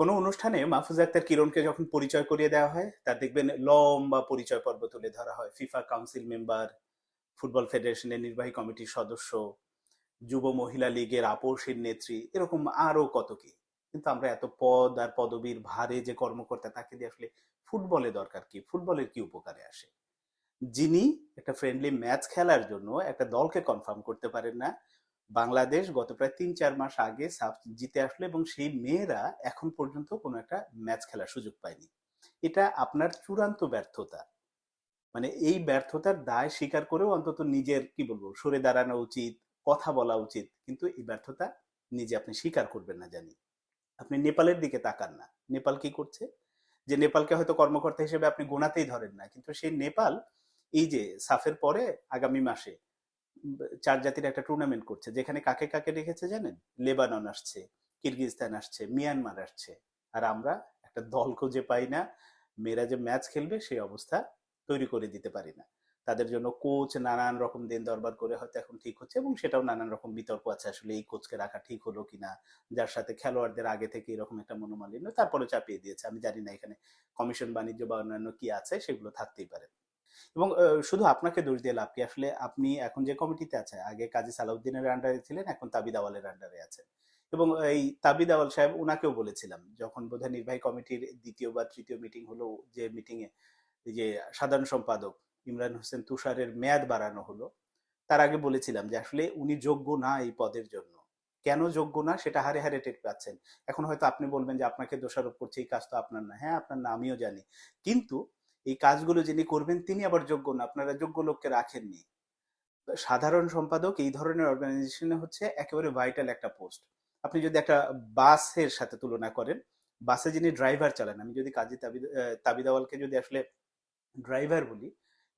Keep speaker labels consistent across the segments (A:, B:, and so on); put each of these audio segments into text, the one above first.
A: কোনো অনুষ্ঠানে মাহফুজ আক্তার কিরণকে যখন পরিচয় করিয়ে দেওয়া হয় তার দেখবেন লম্বা পরিচয় পর্ব তুলে ধরা হয়। ফিফা কাউন্সিল মেম্বার, ফুটবল ফেডারেশনের নির্বাহী কমিটির সদস্য, যুব মহিলা লীগের আপোষের নেত্রী, এরকম আরও কত কি। কিন্তু আমরা এত পদ আর পদবীর ভারে যে কর্মকর্তা, তাকে দিয়ে আসলে ফুটবলে দরকার কি? ফুটবলের কি উপকারে আসে? যিনি একটা ফ্রেন্ডলি ম্যাচ খেলার জন্য একটা দলকে কনফার্ম করতে পারেন না বাংলাদেশ গত প্রায় তিন, চার মাস আগে সাফ জিতে আসলো এবং সেই মেয়েরা এখন পর্যন্ত কোনো একটা ম্যাচ খেলার সুযোগ পায়নি। এটা আপনার চূড়ান্ত ব্যর্থতা। মানে এই ব্যর্থতার দায় স্বীকার করেও অন্তত নিজের, কি বলব, সরে দাঁড়ানো উচিত, কথা বলা উচিত, কিন্তু এই ব্যর্থতা নিজে আপনি স্বীকার করবেন না, জানি। আপনি নেপালের দিকে তাকান না। নেপাল কি করছে? যে নেপালকে হয়তো কর্মকর্তা হিসেবে আপনি গোনাতেই ধরেন না, কিন্তু সেই নেপাল এই যে সাফের পরে আগামী মাসে চার জাতির একটা টুর্নামেন্ট করছে, যেখানে কাকে কাকে রেখেছে জানেন? লেবানন আসছে, কিরগিজস্তান আসছে, মিয়ানমার আসছে। আর আমরা একটা দল খুঁজে পাই না, মেয়েরা যে ম্যাচ খেলবে সেই অবস্থা তৈরি করে দিতে পারি না। তাদের জন্য কোচ নানান রকম দিন দরবার করে হয়তো এখন ঠিক হচ্ছে এবং সেটাও নানান রকম বিতর্ক আছে, আসলে এই কোচকে রাখা ঠিক হলো কিনা, যার সাথে খেলোয়াড়দের আগে থেকে এরকম একটা মনোমালিন্য তারপরে চাপিয়ে দিয়েছে। আমি জানি না এখানে কমিশন বাণিজ্য বা অন্যান্য কি আছে, সেগুলো থাকতেই পারে। এবং শুধু আপনাকে দোষ দিয়ে লাভ কি? আসলে আপনি এখন যে কমিটিতে আছে আগে কাজী সালাউদ্দিনের আন্ডারে ছিলেন, এখন তাবিদ আওয়ালের আন্ডারে আছেন। এবং এই তাবিদ আওয়াল সাহেব ওনাকেও বলেছিলাম, যখন বোধহয় নির্বাহী কমিটির দ্বিতীয় বা তৃতীয় মিটিং হলো, যে মিটিং এ যে সাধারণ সম্পাদক ইমরান হোসেন তুষারের মেয়াদ বাড়ানো হলো, তার আগে বলেছিলাম যে আসলে উনি যোগ্য না এই পদের জন্য। কেন যোগ্য না? সেটা হারে হারে টের পাচ্ছেন। এখন হয়তো আপনি বলবেন যে, আপনাকে দোষারোপ করছে, এই কাজ তো আপনার না। হ্যাঁ আপনার না, আমিও জানি। কিন্তু এই কাজগুলো যিনি করবেন, তিনি আবার যোগ্য না। আপনারা যোগ্য লোককে রাখেননি। সাধারণ সম্পাদক এই ধরনের অর্গানাইজেশনে হচ্ছে একেবারে ভাইটাল একটা পোস্ট আপনি যদি একটা বাসের সাথে তুলনা করেন, বাসে যিনি ড্রাইভার চালান, আমি যদি কাজী তাবিদ তাবিদাওয়ালকে যদি আসলে ড্রাইভার বলি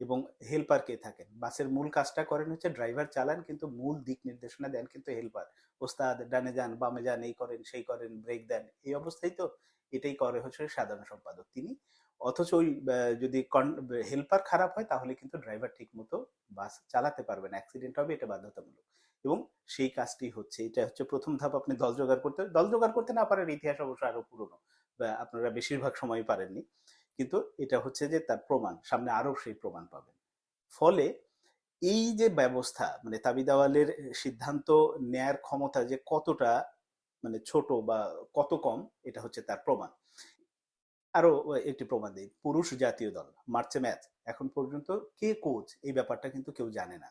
A: এবং হেল্পার কে থাকেন, বাসের মূল কাজটা করেন হচ্ছে ড্রাইভার চালান, কিন্তু মূল দিক নির্দেশনা দেন কিন্তু হেল্পার ওস্তাদ ডানে যান, বামে যান, এই করেন, সেই করেন ব্রেক দেন, এই অবস্থায় তো এটাই করে হচ্ছে সাধারণ সম্পাদক। তিনি অথচ ওই যদি হেল্পার খারাপ হয়, তাহলে কিন্তু ড্রাইভার ঠিক মতো বাস চালাতে পারবে না। অ্যাক্সিডেন্ট হবে, এটা বাধ্যতামূলক। এবং সেই কাজটি হচ্ছে, এটা হচ্ছে প্রথম ধাপ আপনি দল জোগাড় করতে, দল জোগাড় করতে না পারেন ইতিহাস অবশ্য আরও পুরনো। আপনারা বেশিরভাগ সময় পারেননি। কিন্তু এটা হচ্ছে যে তার প্রমাণ, সামনে আরও সেই প্রমাণ পাবেন। ফলে এই যে ব্যবস্থা মানে তাবিদাওয়ালের সিদ্ধান্ত নেয়ার ক্ষমতা যে কতটা মানে ছোট বা কত কম, এটা হচ্ছে তার প্রমাণ। আরও একটি প্রমাণ দিই। পুরুষ জাতীয় দল, মার্চে ম্যাচ। এখন পর্যন্ত কে কোচ? এই ব্যাপারটা কিন্তু কেউ জানে না।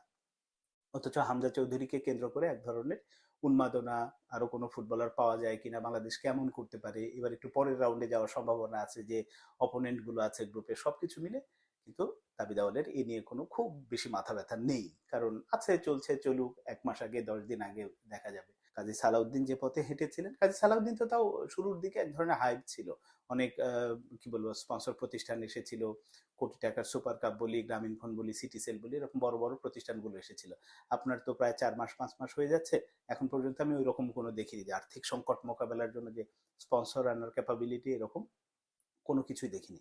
A: অথচ হামজা চৌধুরীকে কেন্দ্র করে এক ধরনের উন্মাদনা, আরও কোনো ফুটবলার পাওয়া যায় কিনা, বাংলাদেশ কেমন করতে পারে, এবার একটু পরের রাউন্ডে যাওয়ার সম্ভাবনা আছে যে অপোনেন্টগুলো আছে গ্রুপে সবকিছু মিলে, কিন্তু দাবি দাওয়ালের এ নিয়ে কোনো খুব বেশি মাথা ব্যথা নেই। কারণ আছে, চলছে, চলুক, এক মাস আগে, দশ দিন আগে দেখা যাবে। কাজী সালাউদ্দিন যে পথে হেঁটেছিলেন, কাজী সালাউদ্দিন তো তাও শুরুর দিকে এক ধরনের হাইপ ছিল। অনেক কি বলব স্পন্সর প্রতিষ্ঠান এসেছিল, কোটি টাকার সুপার কাপ বলি, গ্রামীণ ফোন বলি সিটি সেল বলি, এরকম বড় বড় প্রতিষ্ঠানগুলো এসেছিল। আপনার তো প্রায় চার মাস, পাঁচ মাস হয়ে যাচ্ছে, এখন পর্যন্ত আমি ওই রকম কোনো দেখিনি যে আর্থিক সংকট মোকাবেলার জন্য যে স্পন্সর আনার ক্যাপাবিলিটি এরকম কোনো কিছুই দেখিনি।